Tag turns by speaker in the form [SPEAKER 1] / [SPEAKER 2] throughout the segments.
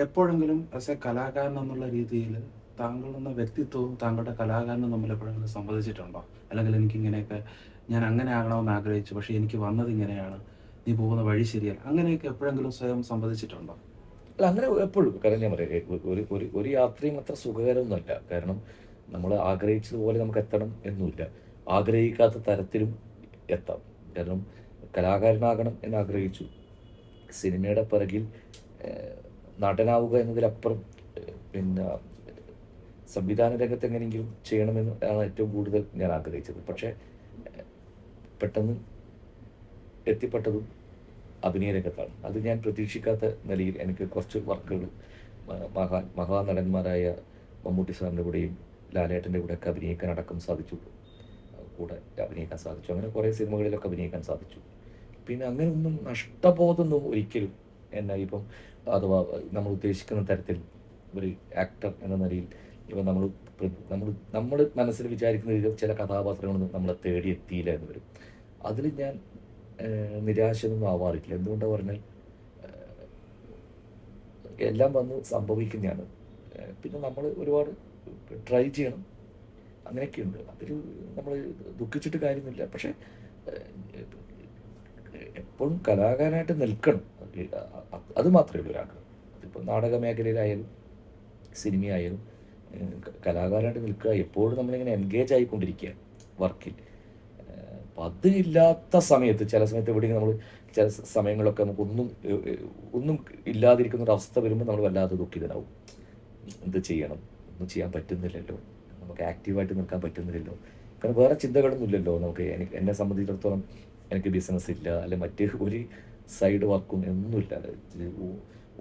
[SPEAKER 1] എപ്പോഴെങ്കിലും as A കലാകാരൻ എന്നുള്ള രീതിയിൽ താങ്കൾ എന്ന വ്യക്തിത്വവും താങ്കളുടെ കലാകാരനും തമ്മിൽ എപ്പോഴെങ്കിലും സംവദിച്ചിട്ടുണ്ടോ? അല്ലെങ്കിൽ എനിക്ക് ഇങ്ങനെയൊക്കെ ഞാൻ അങ്ങനെ ആകണമെന്ന് ആഗ്രഹിച്ചു പക്ഷെ എനിക്ക് വന്നത് ഇങ്ങനെയാണ് നീ പോകുന്ന വഴി ശരിയല്ല അങ്ങനെയൊക്കെ എപ്പോഴെങ്കിലും സ്വയം സംവദിച്ചിട്ടുണ്ടോ?
[SPEAKER 2] അല്ല അങ്ങനെ എപ്പോഴും. കാരണം ഞാൻ പറയാം ഒരു ഒരു ഒരു യാത്രയും അത്ര സുഖകരമൊന്നുമല്ല. കാരണം നമ്മൾ ആഗ്രഹിച്ചതുപോലെ നമുക്ക് എത്തണം എന്നുമില്ല. ആഗ്രഹിക്കാത്ത തരത്തിലും എത്താം. കാരണം കലാകാരനാകണം എന്ന് ആഗ്രഹിച്ചു. സിനിമയുടെ പിറകിൽ നടനാവുക എന്നതിലപ്പുറം പിന്നെ സംവിധാന രംഗത്ത് എങ്ങനെയെങ്കിലും ചെയ്യണമെന്ന് ആണ് ഏറ്റവും കൂടുതൽ ഞാൻ ആഗ്രഹിച്ചത്. പക്ഷേ പെട്ടെന്ന് എത്തിപ്പെട്ടതും അഭിനയ രംഗത്താണ്. അത് ഞാൻ പ്രതീക്ഷിക്കാത്ത നിലയിൽ എനിക്ക് കുറച്ച് വർക്കുകൾ മഹാ മഹാനടന്മാരായ മമ്മൂട്ടി സാറിന്റെ കൂടെയും ലാലേട്ടന്റെ കൂടെയൊക്കെ അഭിനയിക്കാൻ അടക്കം സാധിച്ചു. കൂടെ അഭിനയിക്കാൻ സാധിച്ചു. അങ്ങനെ കുറേ സിനിമകളിലൊക്കെ അഭിനയിക്കാൻ സാധിച്ചു. പിന്നെ അങ്ങനെ ഒന്നും നഷ്ടബോധമൊന്നും ഒരിക്കലും എന്നെ ഇപ്പം അഥവാ നമ്മൾ ഉദ്ദേശിക്കുന്ന തരത്തിൽ ഒരു ആക്ടർ എന്ന നിലയിൽ ഇപ്പം നമ്മൾ നമ്മൾ നമ്മൾ മനസ്സിൽ വിചാരിക്കുന്ന ചില കഥാപാത്രങ്ങളൊന്നും നമ്മളെ തേടി എത്തിയില്ല എന്ന് വരും. അതിൽ ഞാൻ നിരാശയൊന്നും ആവാറില്ല. എന്തുകൊണ്ടാണ് പറഞ്ഞാൽ എല്ലാം വന്ന് സംഭവിക്കുന്നതാണ്. പിന്നെ നമ്മൾ ഒരുപാട് ട്രൈ ചെയ്യണം. അങ്ങനെയൊക്കെയുണ്ട്. അതിൽ നമ്മൾ ദുഃഖിച്ചിട്ട് കാര്യമൊന്നുമില്ല. പക്ഷേ എപ്പോഴും കലാകാരനായിട്ട് നിൽക്കണം. അത് മാത്രമേ ഉള്ളൂ ഒരാൾക്ക് അതിപ്പോൾ നാടക മേഖലയിലായാലും സിനിമയായാലും കലാകാരനായിട്ട് നിൽക്കുക എപ്പോഴും നമ്മളിങ്ങനെ എൻഗേജ് ആയിക്കൊണ്ടിരിക്കുക വർക്കിൽ അപ്പം അത് ഇല്ലാത്ത സമയത്ത് ചില സമയത്ത് എവിടെയെങ്കിലും നമ്മൾ ചില സമയങ്ങളൊക്കെ നമുക്ക് ഒന്നും ഇല്ലാതിരിക്കുന്ന ഒരു അവസ്ഥ വരുമ്പോൾ നമ്മൾ വല്ലാതെ ദുഃഖിതനാവും. എന്ത് ചെയ്യണം? ഒന്നും ചെയ്യാൻ പറ്റുന്നില്ലല്ലോ. നമുക്ക് ആക്റ്റീവായിട്ട് നിൽക്കാൻ പറ്റുന്നില്ലല്ലോ. കാരണം വേറെ ചിന്തകളൊന്നും ഇല്ലല്ലോ നമുക്ക്. എനിക്ക് എന്നെ സംബന്ധിച്ചിടത്തോളം എനിക്ക് ബിസിനസ് ഇല്ല അല്ലെ മറ്റ് ഒരു സൈഡ് വർക്കും ഒന്നുമില്ല.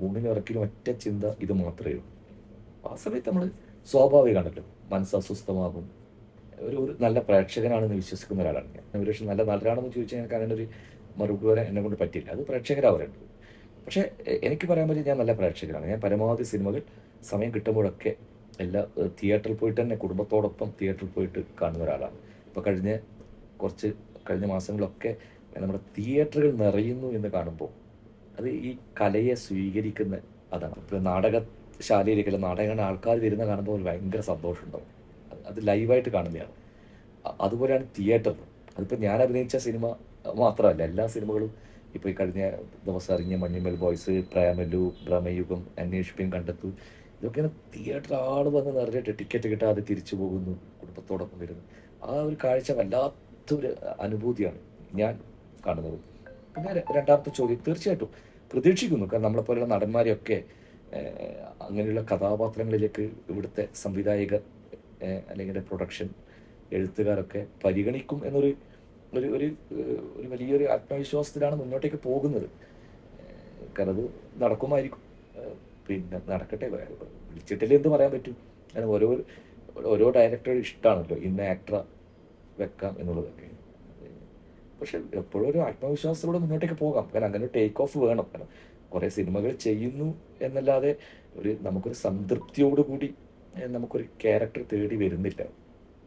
[SPEAKER 2] ഊണിന് ഇറക്കിലും ഒറ്റ ചിന്ത ഇത് മാത്രമേ ഉള്ളൂ. ആ സമയത്ത് നമ്മൾ സ്വാഭാവികമാണല്ലോ മനസ്സ് അസ്വസ്ഥമാകും. ഒരു ഒരു നല്ല പ്രേക്ഷകനാണെന്ന് വിശ്വസിക്കുന്ന ഒരാളാണ് ഞാൻ. ഒരു പക്ഷേ നല്ല നടനാണെന്ന് ചോദിച്ചാൽ എനിക്ക് അങ്ങനെ ഒരു മറുപടി വരെ എന്നെ കൊണ്ട് പറ്റില്ല അത് പ്രേക്ഷകരാവരുണ്ട് പക്ഷേ എനിക്ക് പറയാൻ പറ്റും ഞാൻ നല്ല പ്രേക്ഷകനാണ്. ഞാൻ പരമാവധി സിനിമകൾ സമയം കിട്ടുമ്പോഴൊക്കെ എല്ലാ തിയേറ്ററിൽ പോയിട്ട് തന്നെ കുടുംബത്തോടൊപ്പം തിയേറ്ററിൽ പോയിട്ട് കാണുന്ന ഒരാളാണ്. ഇപ്പോൾ കഴിഞ്ഞ കുറച്ച് കഴിഞ്ഞ മാസങ്ങളിലൊക്കെ നമ്മുടെ തിയേറ്ററുകൾ നിറയുന്നു എന്ന് കാണുമ്പോൾ അത് ഈ കലയെ സ്വീകരിക്കുന്ന അതാണ്. ഇപ്പോൾ നാടകശാലയിലേക്ക് നാടകം നാടകങ്ങളുടെ ആൾക്കാർ വരുന്ന കാണുമ്പോൾ ഒരു ഭയങ്കര സന്തോഷമുണ്ടാവും. അത് ലൈവായിട്ട് കാണുന്നതാണ്. അതുപോലെയാണ് തിയേറ്റർ അതിപ്പോൾ ഞാൻ അഭിനയിച്ച സിനിമ മാത്രമല്ല എല്ലാ സിനിമകളും ഇപ്പോൾ ഈ കഴിഞ്ഞ ദിവസം ഇറങ്ങിയ മണ്ണിമൽ ബോയ്സ് പ്രേമലു ഭ്രമയുഗം അന്വേഷിപ്പിയും കണ്ടെത്തു ഇതൊക്കെ ഇങ്ങനെ തിയേറ്റർ ആൾ വന്ന് നിറഞ്ഞിട്ട് ടിക്കറ്റ് കിട്ടാതെ തിരിച്ചു പോകുന്നു കുടുംബത്തോടൊപ്പം വരുന്നു. ആ ഒരു കാഴ്ച വല്ലാത്തൊരു അനുഭൂതിയാണ് ഞാൻ കാണുന്നത്. പിന്നെ രണ്ടാമത്തെ ചോദ്യം തീർച്ചയായിട്ടും പ്രതീക്ഷിക്കുന്നു. കാരണം നമ്മളെപ്പോലുള്ള നടന്മാരെയൊക്കെ അങ്ങനെയുള്ള കഥാപാത്രങ്ങളിലേക്ക് ഇവിടുത്തെ സംവിധായകർ അല്ലെങ്കിൽ പ്രൊഡക്ഷൻ എഴുത്തുകാരൊക്കെ പരിഗണിക്കും എന്നൊരു ഒരു ഒരു ഒരു വലിയൊരു ആത്മവിശ്വാസത്തിലാണ് മുന്നോട്ടേക്ക് പോകുന്നത്. കാരണം അത് നടക്കുമായിരിക്കും. പിന്നെ നടക്കട്ടെ വിളിച്ചിട്ടില്ല എന്ത് പറയാൻ പറ്റും. കാരണം ഓരോ ഓരോ ഡയറക്ടറുടെ ഇഷ്ടമാണല്ലോ ഇന്ന ആക്ടറെ വെക്കാം എന്നുള്ളതൊക്കെ. പക്ഷെ എപ്പോഴും ഒരു ആത്മവിശ്വാസത്തോടെ മുന്നോട്ടേക്ക് പോകാം. കാരണം അങ്ങനെ ടേക്ക് ഓഫ് വേണം. കാരണം കുറേ സിനിമകൾ ചെയ്യുന്നു എന്നല്ലാതെ ഒരു നമുക്കൊരു സംതൃപ്തിയോടുകൂടി നമുക്കൊരു ക്യാരക്ടർ തേടി വരുന്നില്ല.